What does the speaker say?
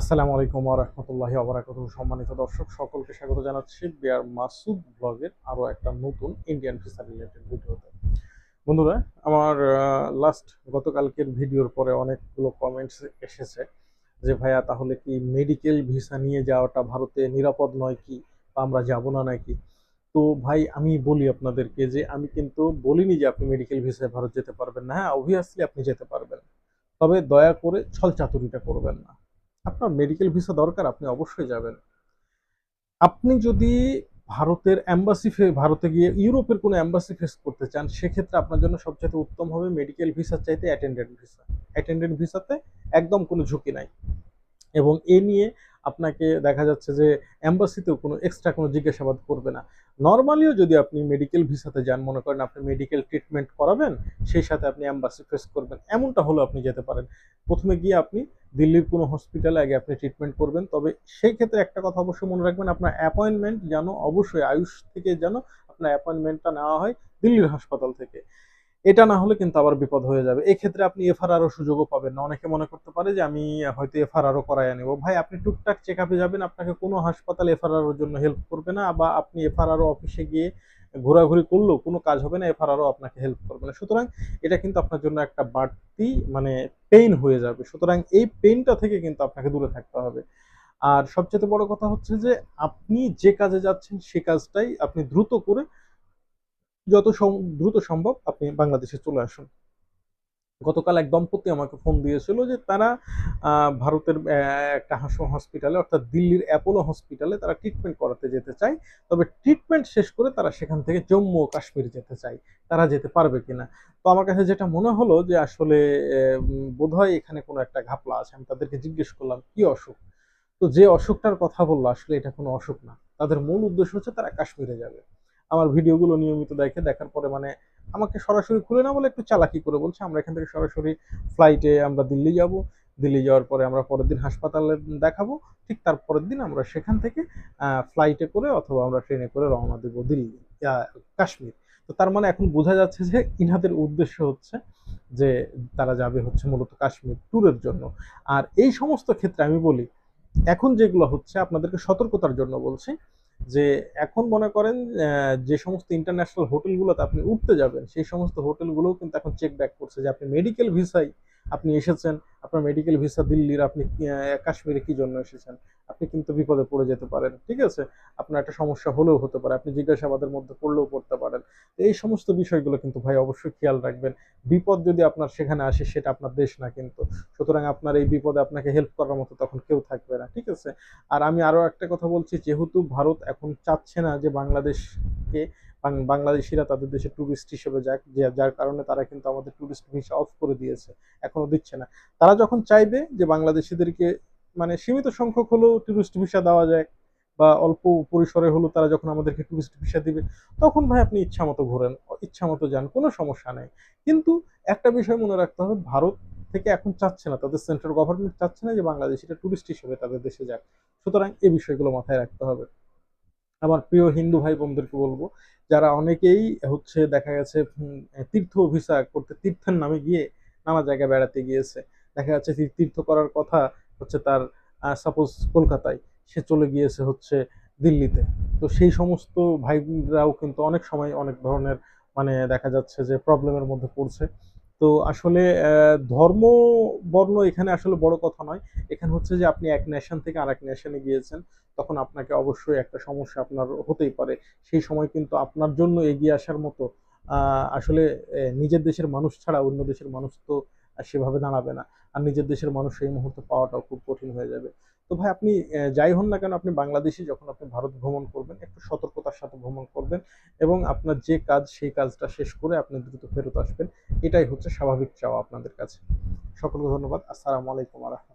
আসসালামু আলাইকুম রহমতুল্লাহি আবরাকাত সম্মানিত দর্শক, সকলকে স্বাগত জানাচ্ছি বিয়ার মাসুদ ব্লগের আরও একটা নতুন ইন্ডিয়ান ভিসা রিলেটেড ভিডিওতে। বন্ধুরা, আমার লাস্ট গতকালকের ভিডিওর পরে অনেকগুলো কমেন্টস এসেছে যে, ভাইয়া, তাহলে কি মেডিকেল ভিসা নিয়ে যাওয়াটা ভারতে নিরাপদ নয় কি? বা আমরা যাব না নাকি? তো ভাই, আমি বলি আপনাদেরকে যে, আমি কিন্তু বলিনি যে আপনি মেডিকেল ভিসায় ভারত যেতে পারবেন না। হ্যাঁ অবভিয়াসলি আপনি যেতে পারবেন। তবে দয়া করে ছল চাতুরিটা করবেন না। আপনার মেডিকেল ভিসা দরকার, আপনি অবশ্যই যাবেন। আপনি যদি ভারতের অ্যাম্বাসি ভারতে গিয়ে ইউরোপের কোনো অ্যাম্বাসি ফেস করতে চান, সেক্ষেত্রে আপনার জন্য সবচেয়ে উত্তম হবে মেডিকেল ভিসার চাইতে অ্যাটেন্ডেন্ট ভিসা অ্যাটেন্ডেন্ট ভিসাতে একদম কোনো ঝুঁকি নাই। এবং এ নিয়ে আপনাকে দেখা যাচ্ছে যে অ্যাম্বাসিতেও কোনো এক্সট্রা কোনো জিজ্ঞাসাবাদ করবে না। নর্মালিও যদি আপনি মেডিকেল ভিসাতে যান, মনে করেন আপনি মেডিকেল ট্রিটমেন্ট করাবেন, সেই সাথে আপনি অ্যাম্বাসি ফেস করবেন, এমনটা হলেও আপনি যেতে পারেন। প্রথমে গিয়ে আপনি দিল্লির কোনো হসপিটালে আগে আপনি ট্রিটমেন্ট করবেন। তবে সেই ক্ষেত্রে একটা কথা অবশ্যই মনে রাখবেন, আপনার অ্যাপয়েন্টমেন্ট যেন অবশ্যই আয়ুষ থেকে যেন আপনার অ্যাপয়েন্টমেন্টটা নেওয়া হয় দিল্লির হাসপাতাল থেকে। এটা না হলে কিন্তু আবার বিপদ হয়ে যাবে। এক্ষেত্রে আপনি এফআরআরও সুযোগও পাবেন না। অনেকে মনে করতে পারে যে আমি হয়তো এফআরআরও করাই নেব। ভাই, আপনি টুকটাক চেক আপে যাবেন, আপনাকে কোনো হাসপাতাল এফআরআর জন্য হেল্প করবে না বা আপনি এফআরআরও অফিসে গিয়ে ঘোরাঘুরি করলেও কোনো কাজ হবে না, এফআর আরও আপনাকে হেল্প করবে না। সুতরাং এটা কিন্তু আপনার জন্য একটা বাড়তি মানে পেইন হয়ে যাবে। সুতরাং এই পেইনটা থেকে কিন্তু আপনাকে দূরে থাকতে হবে। আর সবচেয়ে বড় কথা হচ্ছে যে, আপনি যে কাজে যাচ্ছেন সে কাজটাই আপনি দ্রুত করে যত দ্রুত সম্ভব আপনি বাংলাদেশে চলে আসুন। গতকাল এক দম্পতি আমাকে ফোন দিয়েছিল যে তারা ভারতের একটা হসপিটালে অর্থাৎ দিল্লির অ্যাপোলো হসপিটালে তারা ট্রিটমেন্ট করাতে যেতে চায়। তবে ট্রিটমেন্ট শেষ করে তারা সেখান থেকে জম্মু ও কাশ্মীর যেতে চায়। তারা যেতে পারবে কিনা? তো আমার কাছে যেটা মনে হলো যে আসলে বোধহয় এখানে কোনো একটা ঘাপলা আছে। আমি তাদেরকে জিজ্ঞেস করলাম, কি অসুখ? তো যে অসুখটার কথা বলল, আসলে এটা কোনো অসুখ না। তাদের মূল উদ্দেশ্য হচ্ছে তারা কাশ্মীরে যাবে। আমার ভিডিওগুলো নিয়মিত দেখে, দেখার পরে মানে আমাকে সরাসরি খুলে না বলে একটু চালাকি করে বলছে, আমরা এখান থেকে সরাসরি ফ্লাইটে আমরা দিল্লি যাব। দিল্লি যাওয়ার পরে আমরা পরের দিন হাসপাতালে দেখাবো। ঠিক তার পরের দিন আমরা সেখান থেকে ফ্লাইটে করে অথবা আমরা ট্রেনে করে রওনা দেব দিল্লি কাশ্মীর। তো তার মানে এখন বোঝা যাচ্ছে যে ইনাদের উদ্দেশ্য হচ্ছে যে তারা যাবে হচ্ছে মূলত কাশ্মীর ট্যুরের জন্য। আর এই সমস্ত ক্ষেত্রে আমি বলি, এখন যেগুলো হচ্ছে আপনাদেরকে সতর্কতার জন্য বলছি যে এখন মনে করেন যে সমস্ত ইন্টারন্যাশনাল হোটেলগুলোতে আপনি উঠতে যাবেন, সেই সমস্ত হোটেলগুলোও কিন্তু এখন চেক ব্যাক করছে যে আপনি মেডিকেল ভিসাই আপনি এসেছেন, আপনার মেডিকেল ভিসা দিল্লির, আপনি কাশ্মীরে কি জন্য এসেছেন? আপনি কিন্তু বিপদে পড়ে যেতে পারেন, ঠিক আছে? আপনার একটা সমস্যা হলেও হতে পারে, আপনি জিজ্ঞাসাবাদের মধ্যে পড়লেও পড়তে পারেন। এই সমস্ত বিষয়গুলো কিন্তু ভাই অবশ্যই খেয়াল রাখবেন। বিপদ যদি আপনার সেখানে আসে, সেটা আপনার দেশ না কিন্তু। সুতরাং আপনার এই বিপদে আপনাকে হেল্প করার মতো তখন কেউ থাকবে না, ঠিক আছে? আর আমি আরও একটা কথা বলছি, যেহেতু ভারত এখন চাচ্ছে না যে বাংলাদেশকে বাংলাদেশিরা তাদের দেশে ট্যুরিস্ট হিসেবে যাক যার কারণে তারা কিন্তু আমাদের ট্যুরিস্ট ভিসা অফ করে দিয়েছে, এখনও দিচ্ছে না। তারা যখন চাইবে যে বাংলাদেশিদেরকে মানে সীমিত সংখ্যক হলেও ট্যুরিস্ট ভিসা দেওয়া যায় বা অল্প পরিসরে হলো তারা যখন আমাদেরকে ট্যুরিস্ট ভিসা দিবে, তখন ভাই আপনি ইচ্ছা মতো ঘোরেন, ইচ্ছা মতো যান, কোনো সমস্যা নেই। কিন্তু একটা বিষয় মনে রাখতে হবে, ভারত থেকে এখন চাচ্ছে না, তাদের সেন্ট্রাল গভর্নমেন্ট চাচ্ছে না যে বাংলাদেশিরা ট্যুরিস্ট হিসেবে তাদের দেশে যাক। সুতরাং এই বিষয়গুলো মাথায় রাখতে হবে। আমার প্রিয় হিন্দু ভাই বোনদেরকে বলব, যারা অনেকেই হচ্ছে দেখা গেছে তীর্থ ভিসা করতে তীর্থের নামে গিয়ে নানা জায়গায় বেড়াতে গিয়েছে। দেখা যাচ্ছে তীর্থ করার কথা হচ্ছে তার সাপোজ কলকাতায়, সে চলে গিয়েছে হচ্ছে দিল্লিতে। তো সেই সমস্ত ভাইরাও কিন্তু অনেক সময় অনেক ধরনের মানে দেখা যাচ্ছে যে প্রবলেমের মধ্যে পড়ছে। তো আসলে ধর্ম বর্ণ এখানে আসলে বড় কথা নয়। এখানে হচ্ছে যে আপনি এক নেশন থেকে আরেক নেশনে গিয়েছেন, তখন আপনাকে অবশ্যই একটা সমস্যা আপনার হতেই পারে। সেই সময় কিন্তু আপনার জন্য এগিয়ে আসার মতো আসলে নিজের দেশের মানুষ ছাড়া অন্য দেশের মানুষ তো সেভাবে দাঁড়াবে না। আর নিজের দেশের মানুষ এই মুহূর্তে পাওয়াটাও খুব কঠিন হয়ে যাবে। তো ভাই আপনি যাই হন না কেন, আপনি বাংলাদেশে যখন আপনি ভারত ভ্রমণ করবেন, একটু সতর্কতার সাথে ভ্রমণ করবেন এবং আপনার যে কাজ, সেই কাজটা শেষ করে আপনি দ্রুত ফেরত আসবেন। এটাই হচ্ছে স্বাভাবিক চাওয়া আপনাদের কাছে। সকলকে ধন্যবাদ। আসসালামু আলাইকুম রহমতুল্লাহ।